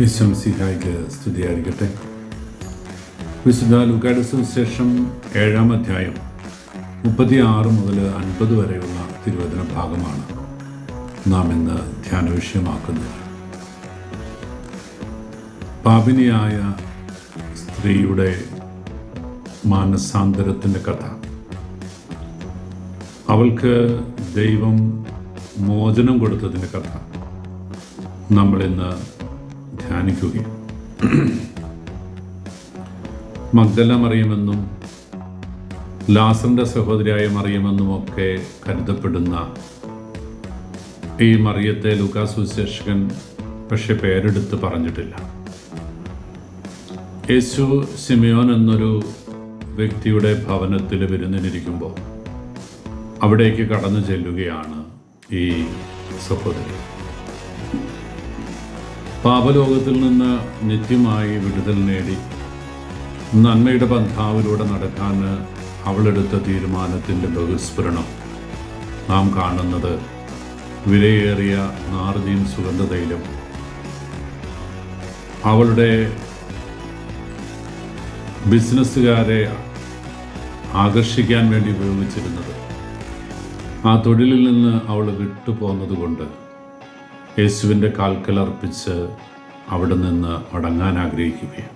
ഈശ്വംസിഹായ്ക്ക് സ്തുതിയായിരിക്കട്ടെ. വിശുദ്ധ ലുക്കായുടെ സുവിശേഷം ഏഴാം അധ്യായം മുപ്പത്തിയാറ് മുതൽ അൻപത് വരെയുള്ള തിരുവചന ഭാഗമാണ് നാം ഇന്ന് ധ്യാന വിഷയമാക്കുന്നത്. പാപിനിയായ സ്ത്രീയുടെ മാനസാന്തരത്തിന്റെ കഥ. അവൾക്ക് ദൈവം മോചനം കൊടുത്തതിന്റെ കഥ. നമ്മളിന്ന് ധ്യാനിക്കുകയും. മഗ്ദല മറിയുമെന്നും ലാസറിന്റെ സഹോദരിയായ മറിയുമെന്നും ഒക്കെ കരുതപ്പെടുന്ന ഈ മറിയത്തെ ലൂക്കാസ് സുശേഷകൻ പക്ഷെ പേരെടുത്ത് പറഞ്ഞിട്ടില്ല. യേശു സിമിയോൻ എന്നൊരു വ്യക്തിയുടെ ഭവനത്തിൽ വിരുന്നിനിരിക്കുമ്പോൾ അവിടേക്ക് കടന്നു ചെല്ലുകയാണ് ഈ സഹോദരി. പാപലോകത്തിൽ നിന്ന് നിത്യമായി വിടുതൽ നേടി. നന്മയുടെ പന്ഥാവിലൂടെ നടക്കാൻ അവളെടുത്ത തീരുമാനത്തിന്റെ ബഹുസ്ഫുരണം. നാം കാണുന്നത് വിലയേറിയ നാർജീൻ സുഗന്ധതൈലം അവളുടെ ബിസിനസ്സുകാരെ ആകർഷിക്കാൻ വേണ്ടി ഉപയോഗിച്ചിരുന്നത്. ആ തൊഴിലിൽ നിന്ന് അവൾ വിട്ടുപോകുന്നത് കൊണ്ട് യേശുവിന്റെ കാൽക്കൽ അർപ്പിച്ച് അവിടെ നിന്ന് മടങ്ങാൻ ആഗ്രഹിക്കുകയാണ്.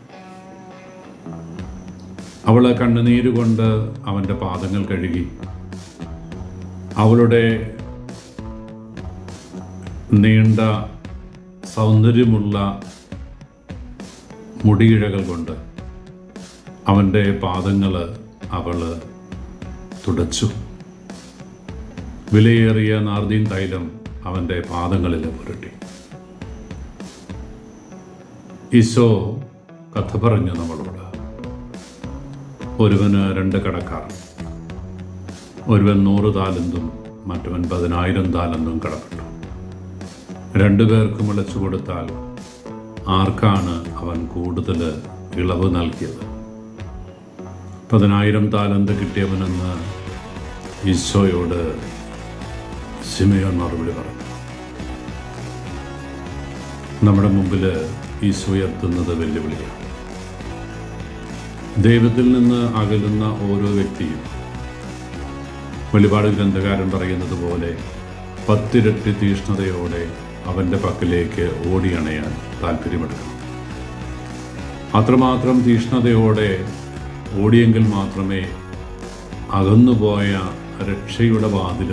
അവൾ കണ്ണുനീര് കൊണ്ട് അവന്റെ പാദങ്ങൾ കഴുകി അവളുടെ നീണ്ട സൗന്ദര്യമുള്ള മുടിയിഴകൾ കൊണ്ട് അവന്റെ പാദങ്ങൾ അവൾ തുടച്ചു. വിലയേറിയ നാർദീൻ തൈലം അവന്റെ പാദങ്ങളിൽ പുരട്ടി ഈശോ കഥ പറഞ്ഞു നമ്മളോട് ഒരുവന് രണ്ട് കടക്കാർ. ഒരുവൻ നൂറ് താലന്തും മറ്റവൻ പതിനായിരം താലന്തും കടപ്പെട്ടു. രണ്ടു പേർക്കും വിളിച്ചു കൊടുത്താൽ ആർക്കാണ് അവൻ കൂടുതൽ ഇളവ് നൽകിയത്? പതിനായിരം താലന്ത് കിട്ടിയവനെന്ന് ഈശോയോട് സിമയോൻ മറുപടി പറഞ്ഞു നമ്മുടെ മുമ്പിൽ ഈശോ ഉയർത്തുന്നത് വെല്ലുവിളിയാണ്. ദൈവത്തിൽ നിന്ന് അകലുന്ന ഓരോ വ്യക്തിയും വെളിപാട് ഗ്രന്ഥകാരൻ പറയുന്നത് പോലെ പത്തിരട്ടി തീഷ്ണതയോടെ അവന്റെ പക്കലേക്ക് ഓടിയണയാൻ താല്പര്യമെടുക്കണം. അത്രമാത്രം തീഷ്ണതയോടെ ഓടിയെങ്കിൽ മാത്രമേ അകന്നുപോയ രക്ഷയുടെ വാതിൽ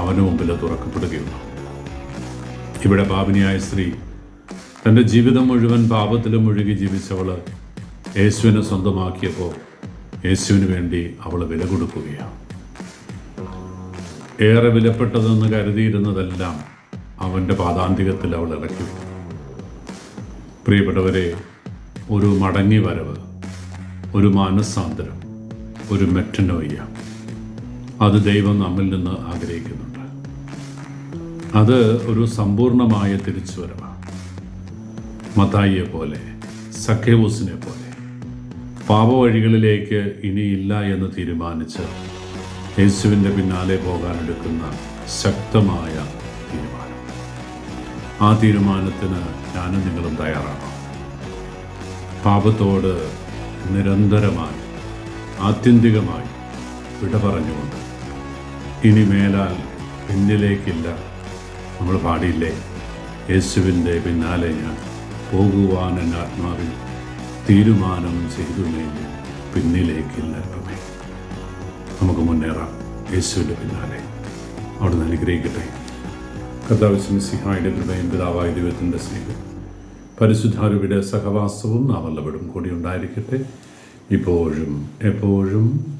അവന് മുമ്പിൽ തുറക്കപ്പെടുകയുള്ളൂ ഇവിടെ പാപിനിയായ സ്ത്രീ തന്റെ ജീവിതം മുഴുവൻ പാപത്തിലും മുഴുകി ജീവിച്ചവൾ യേശുവിനെ സ്വന്തമാക്കിയപ്പോൾ യേശുവിന് വേണ്ടി അവൾ വില കൊടുക്കുകയാണ്. ഏറെ വിലപ്പെട്ടതെന്ന് കരുതിയിരുന്നതെല്ലാം അവന്റെ പാതാന്തികത്തിൽ അവൾ ഇറക്കി പ്രിയപ്പെട്ടവരെ ഒരു മടങ്ങി വരവ് ഒരു മാനസാന്തരം ഒരു മെറ്റനോയ്യ. അത് ദൈവം നമ്മിൽ നിന്ന് ആഗ്രഹിക്കുന്നുണ്ട്. അത് ഒരു സമ്പൂർണമായ തിരിച്ചുവരവാണ്. മത്തായിയെ പോലെ സഖ്യവൂസിനെ പോലെ പാപവഴികളിലേക്ക് ഇനിയില്ല എന്ന് തീരുമാനിച്ച് യേശുവിന്റെ പിന്നാലെ പോകാനെടുക്കുന്ന ശക്തമായ തീരുമാനം. ആ തീരുമാനത്തിന് ഞാനും നിങ്ങളും തയ്യാറാണ്. പാപത്തോട് നിരന്തരമായി ആത്യന്തികമായി വിട പറഞ്ഞുകൊണ്ട് ഇനി മേലാൽ പിന്നിലേക്കില്ല. നമ്മൾ പാടിയില്ലേ? യേശുവിന്റെ പിന്നാലെ ഞാൻ പോകുവാൻ എന്റെ ആത്മാവിൽ തീരുമാനം ചെയ്തു കഴിഞ്ഞ് പിന്നിലേക്കില്ല അല്പമേ നമുക്ക് മുന്നേറാം. യേശുവിന്റെ പിന്നാലെ. അവിടുന്ന് അനുഗ്രഹിക്കട്ടെ. കർത്താവ് സിഹായുടെ കൃപയും പിതാവായ ദൈവത്തിന്റെ സ്നേഹം പരിശുദ്ധാരുവിടെ സഹവാസവും നാം കൂടി ഉണ്ടായിരിക്കട്ടെ. ഇപ്പോഴും എപ്പോഴും